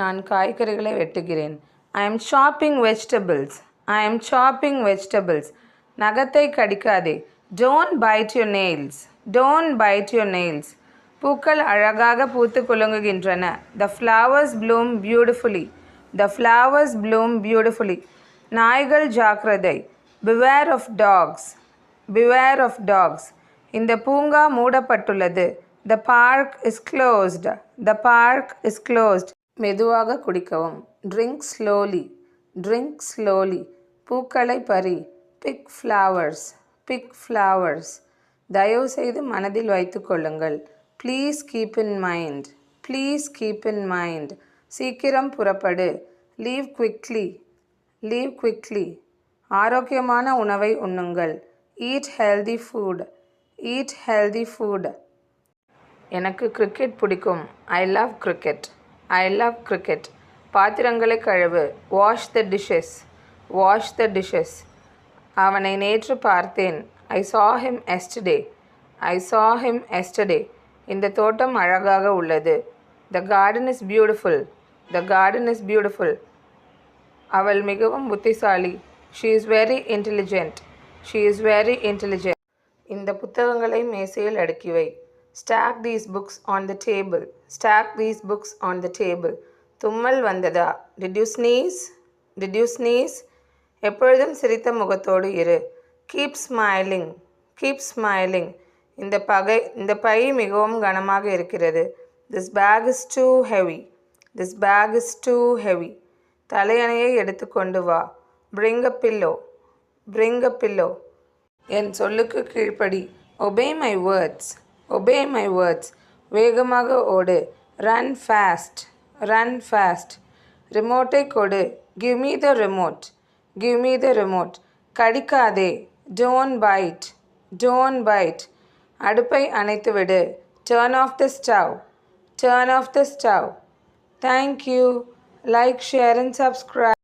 நான் காய்கறிகளை வெட்டுகிறேன். I am shopping vegetables I am shopping vegetables நகத்தை கடிக்காதே. Don't bite your nails don't bite your nails பூக்கள் அழகாக பூத்து குலுங்குகின்றன. The flowers bloom beautifully the flowers bloom beautifully நாய்கள் ஜாக்கிரதை. Beware of dogs beware of dogs இந்த பூங்கா மூடப்பட்டுள்ளது. The park is closed the park is closed மெதுவாக குடிக்கவும். ட்ரிங்க் ஸ்லோலி ட்ரிங்க் ஸ்லோலி பூக்களை பறி. பிக் ஃப்ளவர்ஸ் பிக் ஃப்ளவர்ஸ் தயவுசெய்து மனதில் வைத்துக்கொள்ளுங்கள் please keep in mind please keep in mind சீக்கிரம் புறப்படு. லீவ் குவிக்லி லீவ் குவிக்லி ஆரோக்கியமான உணவை உண்ணுங்கள். Eat healthy food eat healthy food எனக்கு கிரிக்கெட் பிடிக்கும். I love cricket I love cricket பாத்திரங்களை கழுவு. Wash the dishes wash the dishes அவனை நேற்று பார்த்தேன். ஐ சா ஹிம் எஸ்டே ஐ சா ஹிம் எஸ்டே இந்த தோட்டம் அழகாக உள்ளது. The garden is beautiful the garden is beautiful அவள் மிகவும் புத்திசாலி. She is very intelligent she is very intelligent இந்த புத்தகங்களை மேசையில் அடுக்கி வை. Stack these books on the table stack these books on the table தும்மல் வந்ததா டிட் நீஸ் ஸ்னீஸ் டிட் எப்பொழுதும் சிரித்த முகத்தோடு இரு கீப் ஸ்மைலிங் கீப் ஸ்மைலிங் இந்த பகை இந்த பை மிகவும் கனமாக இருக்கிறது this bag is too heavy this bag is too heavy தலையணையை எடுத்துக்கொண்டு வா bring a pillow bring a pillow என் சொல்லுக்கு கீழ்ப்படி obey my words obey my words வேகமாக ஓடு. ரன் ஃபாஸ்ட் ரன் ஃபாஸ்ட் ரிமோட்டை கொடு. Give me the remote give me the remote கடிக்காதே. Don't bite don't bite அடுப்பை அணைத்துவிடு turn off the stove turn off the stove thank you like share and subscribe